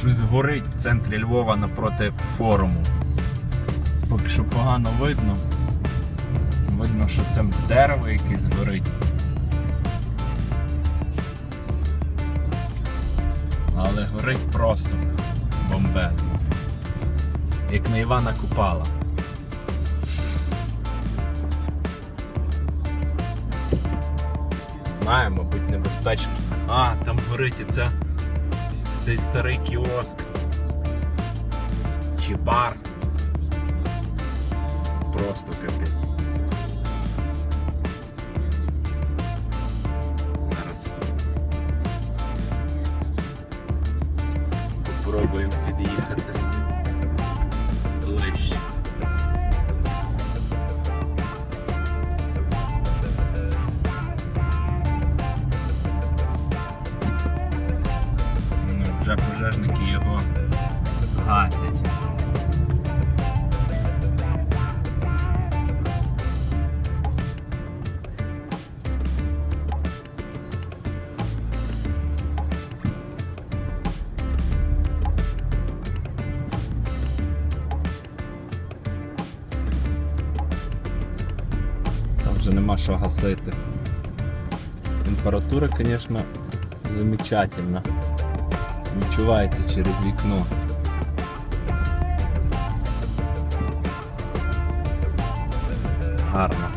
Щось горить в центрі Львова напроти форуму. Поки що погано видно. Видно, що це дерево якесь горить. Але горить просто бомбезно. Як на Івана Купала. Знаю, мабуть, небезпечно. А, там горить і це. Цей старий кіоск. Чи бар. Просто капець. Зараз. Попробуємо під'їхати. Вже пожежники його гасять. Там нема що гасити. Температура, звісно, замечательна. Відчувається через вікно. Гарно.